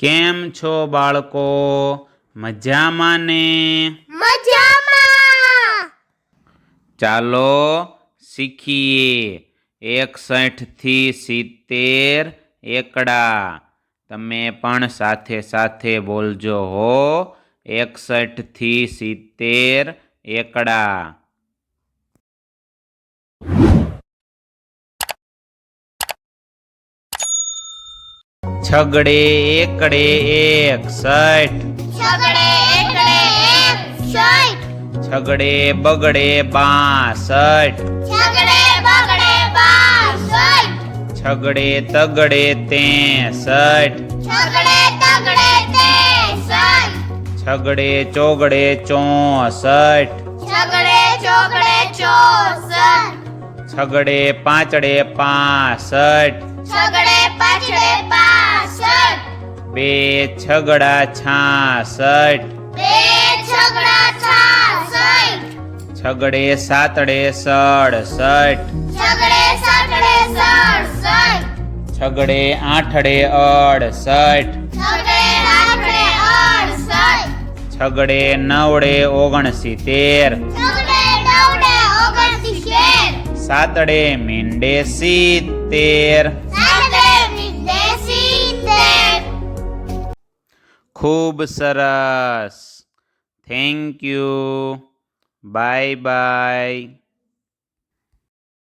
કેમ છો બાળકો મજામાં ને મજામાં ચાલો શીખીએ એકસઠ થી સિત્તેર એકડા તમે પણ સાથે સાથે બોલજો હો એકસઠ થી સિત્તેર એકડા છગડે એકડે એકસઠ છગડે એકડે એક સાઠ. છગડે બગડે બાસઠ. છગડે બગડે બાસઠ. છગડે તગડે તેસઠ. છગડે તગડે તેસઠ. છગડે ચોગડે ચોસઠ. છગડે ચોગડે ચોસઠ. છગડે પાંચડે પાસઠ. છગડે પાછડે પાસઠ બે છગડા છાસઠ. છગડા સાતડે સડસઠ. છગડે આઠડે અડસઠ. છગડે નવડે ઓગણસિત્તેર. સાતડે મીંડે સિત્તેર. ખૂબ સરસ થેન્ક યુ બાય બાય